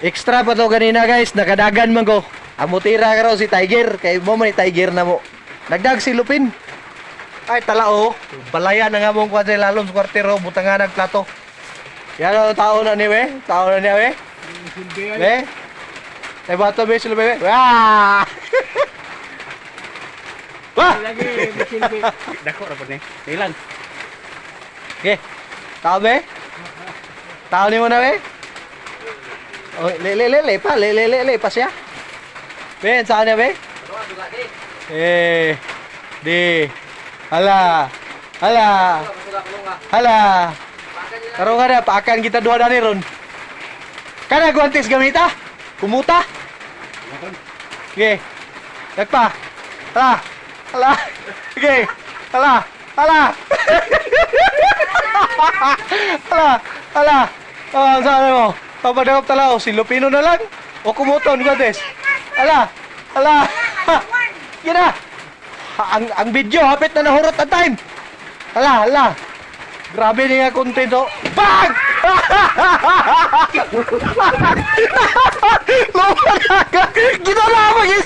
Extra pa to kanina guys, nakadagan man ko. Amo tira ka raw si Tiger, kay mo man ni Tiger na mo. Nagdag si Lupin. Ay talao, balaya na nga mong kwan sa lalom sa kwartero, butang nga nagplato. Yan ang tao na ni we, tao na niya we. We. Tay bato be sila be. Wah! Wah! Lagi, masilbi. Dako ra ni. Ilan? Okay. Tao be? Tao ni mo na be? Oh, le le le le pa, le le le le pa siya. Ben, saan niya be? Eh. Di. Hala. Hala. Hala. Karon nga na, paakan kita duha dani ron. Kana guantes gamita? Kumuta? Okay. Nagpa. Hala. Hala. Okay. Hala. Hala. Hala. Hala. Oh, saan mo? Papadakap talaw, si Lupino na lang. O kumuton, guantes. Hala. Hala. Gina. Ang ang video hapit na nahurot ang time. Hala, hala. Grabe ni nga content oh. Bang! Lupa na ka. Ginala mo yung.